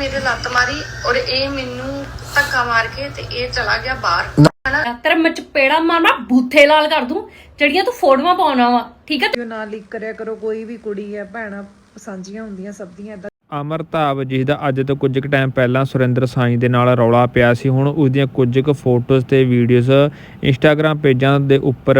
ਮੇਰੇ ਲੱਤ ਮਾਰੀ ਔਰ ਇਹ ਮੈਨੂੰ ਧੱਕਾ ਮਾਰ ਕੇ ਤੇ ਇਹ ਚਲਾ ਗਿਆ ਬਾਹਰ। ਹਨਾ ਤੇਰੇ ਮੈਂ ਚਪੇੜਾ ਮਾਰਨਾ ਬੂਥੇ ਲਾਲ ਕਰ ਦੂੰ ਜਿਹੜੀਆਂ ਤੂੰ ਫੋਟੋਆਂ ਪਾਉਣਾ ਵਾ ਠੀਕ ਹੈ? ਵੀਡੀਓ ਨਾ ਲੀਕ ਕਰਿਆ ਕਰੋ ਕੋਈ ਵੀ ਕੁੜੀ ਹੈ ਭੈਣਾਂ ਸਾਂਝੀਆਂ ਹੁੰਦੀਆਂ ਸਭ ਦੀਆਂ ਏਦਾਂ ਅਮਰਤਾਬ ਜਿਸ ਦਾ ਅੱਜ ਤੋਂ ਕੁਝ ਕੁ ਟਾਈਮ ਪਹਿਲਾਂ ਸੁਰਿੰਦਰ ਸਾਈਂ ਦੇ ਨਾਲ ਰੌਲਾ ਪਿਆ ਸੀ। ਹੁਣ ਉਸ ਦੀਆਂ ਕੁਝ ਕੁ ਫੋਟੋਜ਼ ਤੇ ਵੀਡੀਓਜ਼ ਇੰਸਟਾਗ੍ਰam ਪੇਜਾਂ ਦੇ ਉੱਪਰ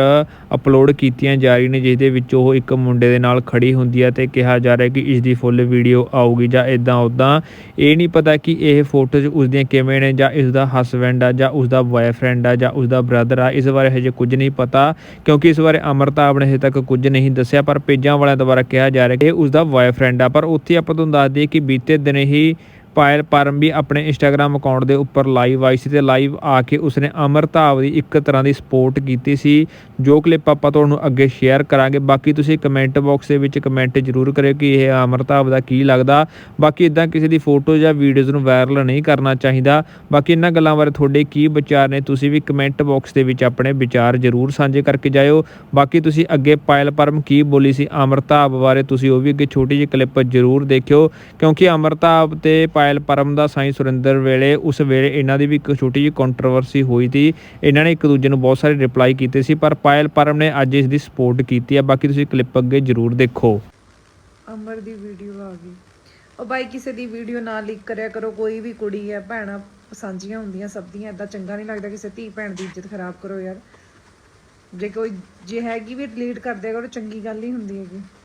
ਅਪਲੋਡ ਕੀਤੀਆਂ ਜਾ ਰਹੀਆਂ ਨੇ ਜਿਸ ਦੇ ਵਿੱਚ ਉਹ ਇੱਕ ਮੁੰਡੇ ਦੇ ਨਾਲ ਖੜੀ ਹੁੰਦੀ ਹੈ ਤੇ ਕਿਹਾ ਜਾ ਰਿਹਾ ਕਿ ਇਸ ਦੀ ਫੁੱਲ ਵੀਡੀਓ ਆਊਗੀ ਜਾਂ ਇਦਾਂ ਉਦਾਂ ਇਹ ਨਹੀਂ ਪਤਾ ਕਿ ਇਹ ਫੋਟੋਜ਼ ਉਸ ਦੀਆਂ ਕਿਵੇਂ ਨੇ ਜਾਂ ਇਸ ਦਾ ਹਸਬੈਂਡ ਆ ਜਾਂ ਉਸ ਦਾ ਬॉयਫ੍ਰੈਂਡ ਆ ਜਾਂ ਉਸ ਦਾ ਬ੍ਰਦਰ ਆ। ਇਸ ਬਾਰੇ ਹਜੇ ਕੁਝ ਨਹੀਂ ਪਤਾ, ਕਿਉਂਕਿ ਇਸ ਬਾਰੇ ਅਮਰਤਾਬ ਨੇ ਹਜੇ ਤੱਕ ਕੁਝ ਨਹੀਂ ਦੱਸਿਆ, ਪਰ ਪੇਜਾਂ ਵਾਲਿਆਂ ਦੁਆਰਾ ਕਿਹਾ ਜਾ ਰਿਹਾ ਕਿ ਇਹ ਉਸ ਦਾ ਬॉयਫ੍ਰੈਂਡ ਆ। ਪਰ ਉੱਥੇ ਆਪਾਂ ਤੁਹਾਨੂੰ ਦੱਸ ਦਈਏ ਕਿ ਬੀਤੇ ਦਿਨ ਹੀ ਪਾਇਲ ਪਰਮ ਵੀ ਆਪਣੇ ਇੰਸਟਾਗ੍ਰam ਅਕਾਊਂਟ ਦੇ ਉੱਪਰ ਲਾਈਵ ਆਈ ਸੀ ਤੇ ਲਾਈਵ ਆ ਕੇ ਉਸਨੇ ਅਮਰਤਾਬ ਦੀ ਇੱਕ ਤਰ੍ਹਾਂ ਦੀ ਸਪੋਰਟ ਕੀਤੀ ਸੀ, ਜੋ ਕਲਿੱਪ ਆਪਾਂ ਤੁਹਾਨੂੰ ਅੱਗੇ ਸ਼ੇਅਰ ਕਰਾਂਗੇ। ਬਾਕੀ ਤੁਸੀਂ ਕਮੈਂਟ ਬਾਕਸ ਦੇ ਵਿੱਚ ਕਮੈਂਟ ਜ਼ਰੂਰ ਕਰਿਓ ਕਿ ਇਹ ਅਮਰਤਾਬ ਦਾ ਕੀ ਲੱਗਦਾ। ਬਾਕੀ ਇਦਾਂ ਕਿਸੇ ਦੀ ਫੋਟੋ ਜਾਂ ਵੀਡੀਓਜ਼ ਨੂੰ ਵਾਇਰਲ ਨਹੀਂ ਕਰਨਾ ਚਾਹੀਦਾ। ਬਾਕੀ ਇਹਨਾਂ ਗੱਲਾਂ ਬਾਰੇ ਤੁਹਾਡੇ ਕੀ ਵਿਚਾਰ ਨੇ, ਤੁਸੀਂ ਵੀ ਕਮੈਂਟ ਬਾਕਸ ਦੇ ਵਿੱਚ ਆਪਣੇ ਵਿਚਾਰ ਜ਼ਰੂਰ ਸਾਂਝੇ ਕਰਕੇ ਜਾਇਓ। ਬਾਕੀ ਤੁਸੀਂ ਅੱਗੇ ਪਾਇਲ ਪਰਮ ਕੀ ਬੋਲੀ ਸੀ ਅਮਰਤਾਬ ਬਾਰੇ, ਤੁਸੀਂ ਉਹ ਵੀ ਅੱਗੇ ਛੋਟੀ ਜਿਹੀ ਕਲਿੱਪ ਜ਼ਰੂਰ ਦੇਖਿਓ, ਕਿਉਂਕਿ ਅਮਰਤਾਬ ਤੇ ਪਾਇਲ ਪਰਮ ਦਾ ਸਾਈਂ ਸੁਰਿੰਦਰ ਵੇਲੇ, ਉਸ ਵੇਲੇ ਇਹਨਾਂ ਦੀ ਵੀ ਇੱਕ ਛੋਟੀ ਜਿਹੀ ਕੰਟਰੋਵਰਸੀ ਹੋਈ ਸੀ। ਇਹਨਾਂ ਨੇ ਇੱਕ ਦੂਜੇ ਨੂੰ ਬਹੁਤ ਸਾਰੇ ਰਿਪਲਾਈ ਕੀਤੇ ਸੀ, ਪਰ ਪਾਇਲ ਪਰਮ ਨੇ ਅੱਜ ਇਸ ਦੀ ਸਪੋਰਟ ਕੀਤੀ ਹੈ। ਬਾਕੀ ਤੁਸੀਂ ਕਲਿੱਪ ਅੱਗੇ ਜ਼ਰੂਰ ਦੇਖੋ। ਅਮਰ ਦੀ ਵੀਡੀਓ ਆ ਗਈ। ਉਹ ਬਾਈ ਕਿਸੇ ਦੀ ਵੀਡੀਓ ਨਾ ਲੀਕ ਕਰਿਆ ਕਰੋ, ਕੋਈ ਵੀ ਕੁੜੀ ਹੈ, ਭੈਣਾਂ ਸਾਂਝੀਆਂ ਹੁੰਦੀਆਂ ਸਭ ਦੀਆਂ, ਏਦਾਂ ਚੰਗਾ ਨਹੀਂ ਲੱਗਦਾ ਕਿਸੇ ਧੀ ਭੈਣ ਦੀ ਇੱਜ਼ਤ ਖਰਾਬ ਕਰੋ ਯਾਰ। ਜੇ ਕੋਈ, ਜੇ ਹੈਗੀ ਵੀ ਡਿਲੀਟ ਕਰ ਦਿਆ ਕਰੋ ਚੰਗੀ ਗੱਲ ਹੀ ਹੁੰਦੀ ਹੈਗੀ।